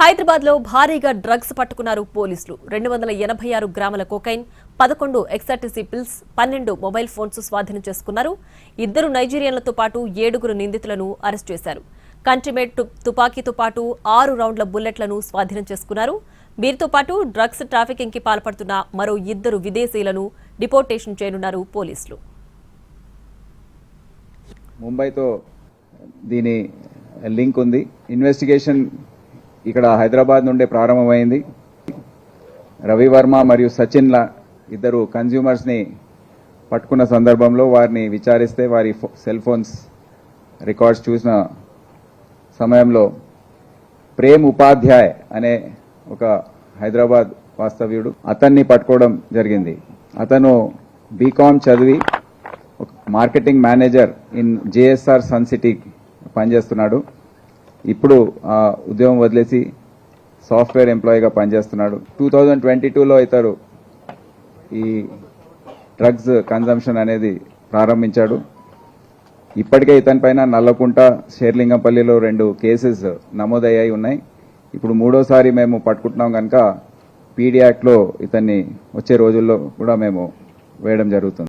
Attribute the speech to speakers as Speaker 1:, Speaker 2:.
Speaker 1: హైదరాబాద్లో భారీగా డ్రగ్స్ పట్టుకున్నారు పోలీసులు. రెండు వందల ఎనభై ఆరు గ్రాముల కోకైన్ పదకొండు ఎక్సార్టీసీ పిల్స్ పన్నెండు మొబైల్ ఫోన్స్ స్వాధీనం చేసుకున్నారు. ఇద్దరు నైజీరియన్లతో పాటు ఏడుగురు నిందితులను అరెస్ట్ చేశారు. కంటిమేట్ తుపాకీతో పాటు ఆరు రౌండ్ల బుల్లెట్లను స్వాధీనం చేసుకున్నారు. వీరితో పాటు డ్రగ్స్ ట్రాఫికింగ్కి పాల్పడుతున్న మరో ఇద్దరు విదేశీయులను డిపోర్టేషన్ చేయనున్నారు పోలీసులు.
Speaker 2: ముంబైతో దీని లింక్ ఉంది. ఇన్వెస్టిగేషన్ ఇక్కడ హైదరాబాద్ నుండే ప్రారంభమైంది. రవివర్మ మరియు సచిన్ల ఇద్దరు కన్జ్యూమర్స్ని పట్టుకున్న సందర్భంలో వారిని విచారిస్తే వారి సెల్ ఫోన్స్ రికార్డ్స్ చూసిన సమయంలో ప్రేమ్ ఉపాధ్యాయ్ అనే ఒక హైదరాబాద్ వాస్తవ్యుడు అతన్ని పట్టుకోవడం జరిగింది. అతను బీకామ్ చదివి ఒక marketing manager in JSR Sun City పనిచేస్తున్నాడు. ఇప్పుడు ఆ ఉద్యోగం వదిలేసి సాఫ్ట్వేర్ ఎంప్లాయీగా పనిచేస్తున్నాడు. టూ థౌజండ్ ట్వంటీ టూలో ఇతరు ఈ డ్రగ్స్ కన్జంప్షన్ అనేది ప్రారంభించాడు. ఇప్పటికే ఇతని పైన నల్లకుంట షేర్లింగంపల్లిలో రెండు కేసెస్ నమోదయ్యాయి ఉన్నాయి. ఇప్పుడు మూడోసారి మేము పట్టుకుంటున్నాం కనుక పీడీ యాక్ట్లో ఇతన్ని వచ్చే రోజుల్లో కూడా మేము వేయడం జరుగుతుంది.